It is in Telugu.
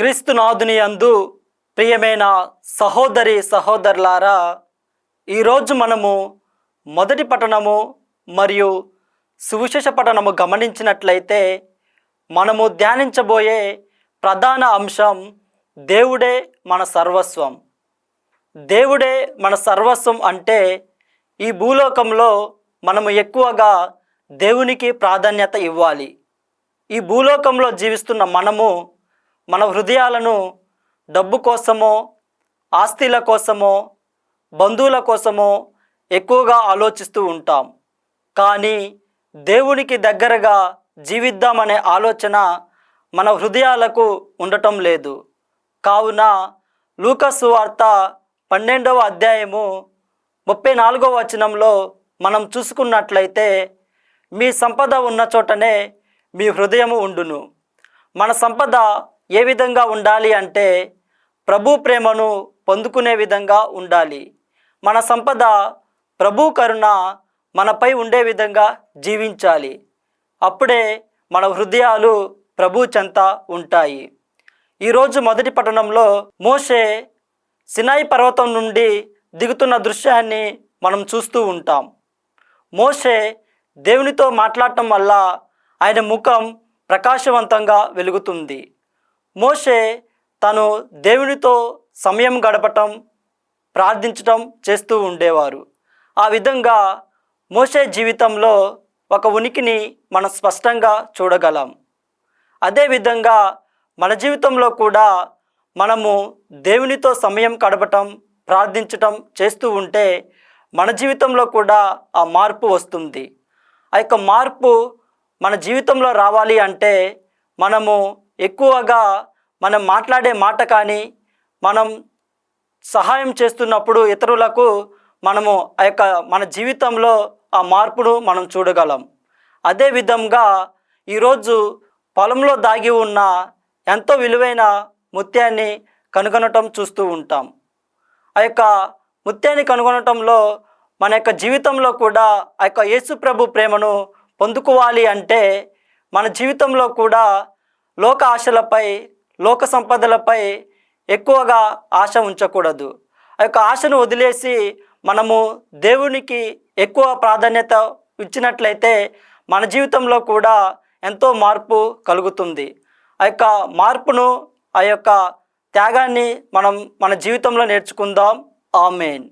క్రీస్తునాథుని యందు ప్రియమైన సహోదరి సహోదరులారా ఈరోజు మనము మొదటి పట్టణము మరియు సువిశేష పట్టణము గమనించినట్లయితే మనము ధ్యానించబోయే ప్రధాన అంశం దేవుడే మన సర్వస్వం. దేవుడే మన సర్వస్వం అంటే ఈ భూలోకంలో మనము ఎక్కువగా దేవునికి ప్రాధాన్యత ఇవ్వాలి. ఈ భూలోకంలో జీవిస్తున్న మనము మన హృదయాలను డబ్బు కోసమో ఆస్తిల కోసమో బంధువుల కోసమో ఎక్కువగా ఆలోచిస్తూ ఉంటాం. కానీ దేవునికి దగ్గరగా జీవిద్దామనే ఆలోచన మన హృదయాలకు ఉండటం లేదు. కావున లూకసు వార్త పన్నెండవ అధ్యాయము ముప్పై నాలుగవ వచనంలో మనం చూసుకున్నట్లయితే మీ సంపద ఉన్న చోటనే మీ హృదయము ఉండును. మన సంపద ఏ విధంగా ఉండాలి అంటే ప్రభు ప్రేమను పొందుకునే విధంగా ఉండాలి. మన సంపద ప్రభు కరుణ మనపై ఉండే విధంగా జీవించాలి. అప్పుడే మన హృదయాలు ప్రభు చెంత ఉంటాయి. ఈరోజు మొదటి పట్టణంలో మోషే సినాయి పర్వతం నుండి దిగుతున్న దృశ్యాన్ని మనం చూస్తూ ఉంటాం. మోషే దేవునితో మాట్లాడటం వల్ల ఆయన ముఖం ప్రకాశవంతంగా వెలుగుతుంది. మోషే తను దేవునితో సమయం గడపటం ప్రార్థించటం చేస్తూ ఉండేవారు. ఆ విధంగా మోషే జీవితంలో ఒక ఉనికిని మనం స్పష్టంగా చూడగలం. అదేవిధంగా మన జీవితంలో కూడా మనము దేవునితో సమయం గడపటం ప్రార్థించటం చేస్తూ ఉంటే మన జీవితంలో కూడా ఆ మార్పు వస్తుంది. ఆ యొక్క మార్పు మన జీవితంలో రావాలి అంటే మనము ఎక్కువగా మనం మాట్లాడే మాట కానీ మనం సహాయం చేస్తున్నప్పుడు ఇతరులకు మనము ఆ యొక్క మన జీవితంలో ఆ మార్పును మనం చూడగలం. అదే విధంగా ఈరోజు పొలంలో దాగి ఉన్న ఎంతో విలువైన ముత్యాన్ని కనుగొనటం చూస్తూ ఉంటాం. ఆ యొక్క ముత్యాన్ని కనుగొనటంలో మన యొక్క జీవితంలో కూడా ఆ యొక్క యేసుప్రభు ప్రేమను పొందుకోవాలి అంటే మన జీవితంలో కూడా లోక ఆశలపై లోక సంపదలపై ఎక్కువగా ఆశ ఉంచకూడదు. ఆ యొక్క ఆశను వదిలేసి మనము దేవునికి ఎక్కువ ప్రాధాన్యత ఇచ్చినట్లయితే మన జీవితంలో కూడా ఎంతో మార్పు కలుగుతుంది. ఆ యొక్క మార్పును ఆ యొక్క త్యాగాన్ని మనం మన జీవితంలో నేర్చుకుందాం. ఆమెన్.